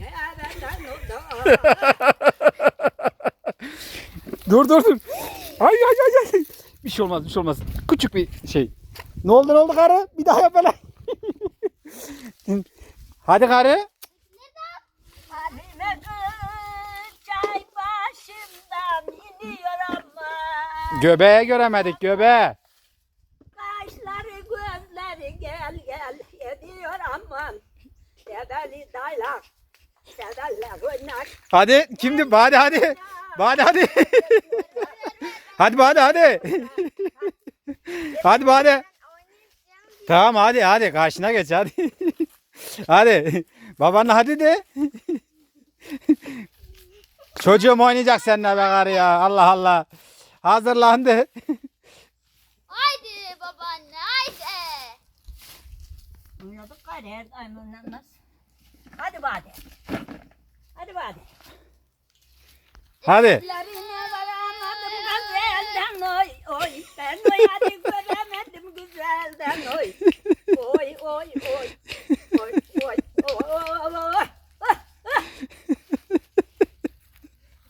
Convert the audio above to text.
Dur dur dur. Ay ay ay ay. Bir şey olmaz bir şey olmaz. Küçük bir şey. Ne oldu ne oldu karı? Bir daha yap hele. Hadi karı. Göbeğe göremedik göbeğe. Kaşları gözleri gel gel ediyor aman Sedeller oynak Hadi kimdi? Bade hadi. Bade hadi. hadi Bade hadi. hadi Bade. Tamam hadi hadi karşına geç hadi. hadi. Babanla hadi de. Çocuğum oynayacak seninle be karı ya. Allah Allah. Hazırlandı. Haydi babaanne haydi. Uyuyorduk gayrı her daim oynanmaz Hadi bade Hadi. Ben. Oy oy oy.